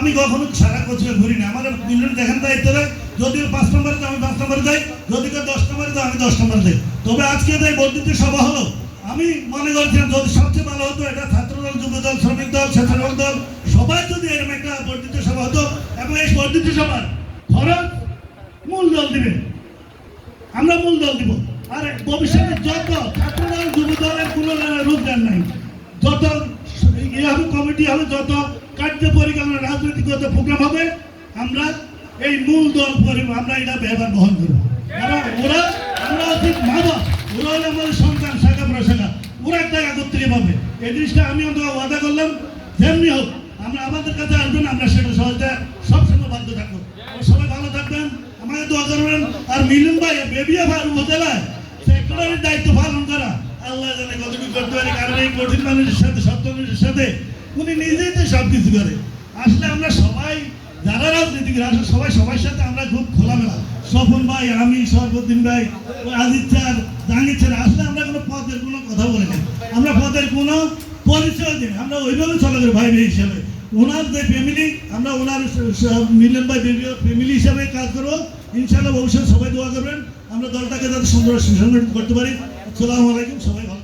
আমি কখনো সারা কোচিংয়ে ঘুরি না। আমার মিলন দেখান দায়িত্ব দেয় যদি পাঁচ নম্বরে আমি পাঁচ নম্বরে দেয় যদি কেউ দশ নম্বরে দেয় আমি দশ নম্বরে দেয় তবে আজকে যে বর্ধিত সভা হলো, আমি মনে করছিলাম যদি সবচেয়ে ভালো হতো, এটা ছাত্রদল, যুবদল, শ্রমিক দল, স্বেচ্ছাসেবক দল, সবাই যদি এরকম একটা বর্ধিত সভা হতো, এবং এই বর্ধিত সভার খরচ মূল দল দিবে। আমরা মূল দল দিব। আর ভবিষ্যতে যত ছাত্রদল, যুবদলের কোনো রোজগার নাই, যত ইয়ে হবে, কমিটি হবে, যত কার্য পরিকল্পনা রাজনৈতিক প্রোগ্রাম হবে। আমরা এই মূল দল পরিবার আমরা এটা ব্যবহার বহন করব। কারণ ওরা, আমরা হচ্ছে মা বাপ ওরা হলো আমাদের সন্তান, শাখা প্রশাখা। ওরা একটা একত্রিত পাবে। এই জিনিসটা আমি অন্তত ওয়াদা করলাম। যেমনি হোক, আমরা আমাদের কাছে আসবেন আমরা সেটা সহজে সবসময় বাধ্য থাকব। সবাই ভালো থাকবেন, আমাকে দোয়া করবেন। আর মিলন ভাই, বেবিয়া ভাই উপজেলায় সেক্রেটারির দায়িত্ব পালন করা। আল্লাহ জানে কতটুকু করতে পারে, কারণ এই কঠিন মানুষের সাথে, সত্য মানুষের সাথে উনি নিজেই তো সব কিছু করে। আসলে আমরা সবাই, যারা রাজনীতি করে আসলে সবাই সবার সাথে আমরা খুব খোলামেলা। স্বপন ভাই, আমি সর্বদিন ভাই আজিজ স্যার আসলে আমরা কোনো পদের কোনো কথা বলি না। আমরা পদের কোনো পরিচয় দিই আমরা ওইভাবে চলে যাব ভাই ভাই হিসাবে। ওনার যে ফ্যামিলি আমরা ওনার মিলন ভাই ফ্যামিলি হিসাবে কাজ করব। ইনশাআল্লাহ ভবিষ্যৎ সবাই দোয়া করবেন। আমরা দলটাকে যাতে সুন্দর সুসংগঠিত করতে পারি। আসসালামু আলাইকুম, সবাই ভালো